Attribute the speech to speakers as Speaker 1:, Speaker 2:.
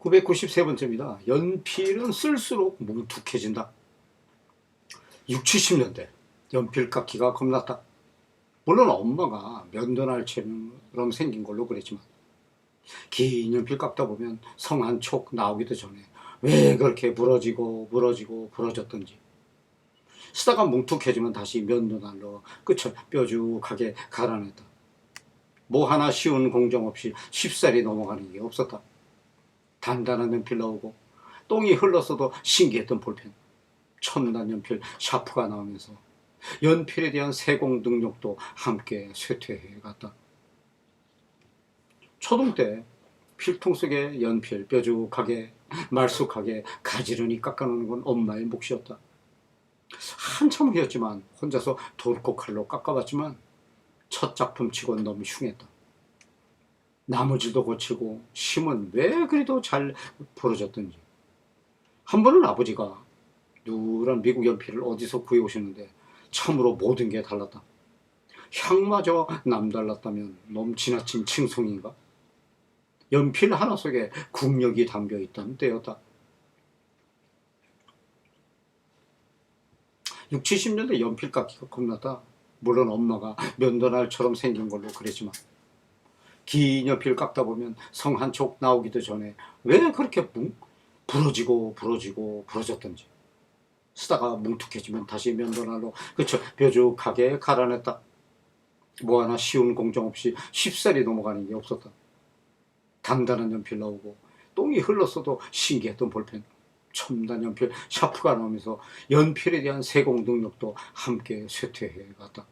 Speaker 1: 993번째입니다. 연필은 쓸수록 뭉툭해진다. 6, 70년대 연필 깎기가 겁났다. 물론 엄마가 면도날처럼 생긴 걸로 그랬지만 긴 연필 깎다 보면 성 한 촉 나오기도 전에 왜 그렇게 부러지고 부러지고 부러졌던지 쓰다가 뭉툭해지면 다시 면도날로 끝을 뾰족하게 갈아냈다. 뭐 하나 쉬운 공정 없이 쉽사리 넘어가는 게 없었다. 단단한 연필 나오고 똥이 흘렀어도 신기했던 볼펜 첨단 연필 샤프가 나오면서 연필에 대한 세공 능력도 함께 쇠퇴해 갔다. 초등 때 필통 속에 연필 뾰족하게 말쑥하게 가지런히 깎아놓는 건 엄마의 몫이었다. 한참 후였지만 혼자서 돌고 칼로 깎아봤지만 첫 작품치곤 너무 흉했다. 나무질도 고치고 심은 왜 그리도 잘 부러졌던지. 한 번은 아버지가 누런 미국 연필을 어디서 구해오시는데 참으로 모든 게 달랐다. 향마저 남달랐다면 너무 지나친 칭송인가? 연필 하나 속에 국력이 담겨있던 때였다. 6, 70년대 연필 깎기가 겁났다. 물론 엄마가 면도날처럼 생긴 걸로 그랬지만 긴 연필 깎다 보면 성한촉 나오기도 전에 왜 그렇게 뭉 부러지고 부러지고 부러졌던지 쓰다가 뭉툭해지면 다시 면도날로 그쵸 뾰족하게 갈아냈다. 뭐 하나 쉬운 공정 없이 쉽사리 넘어가는 게 없었다. 단단한 연필 나오고 똥이 흘렀어도 신기했던 볼펜 첨단 연필 샤프가 나오면서 연필에 대한 세공 능력도 함께 쇠퇴해 갔다.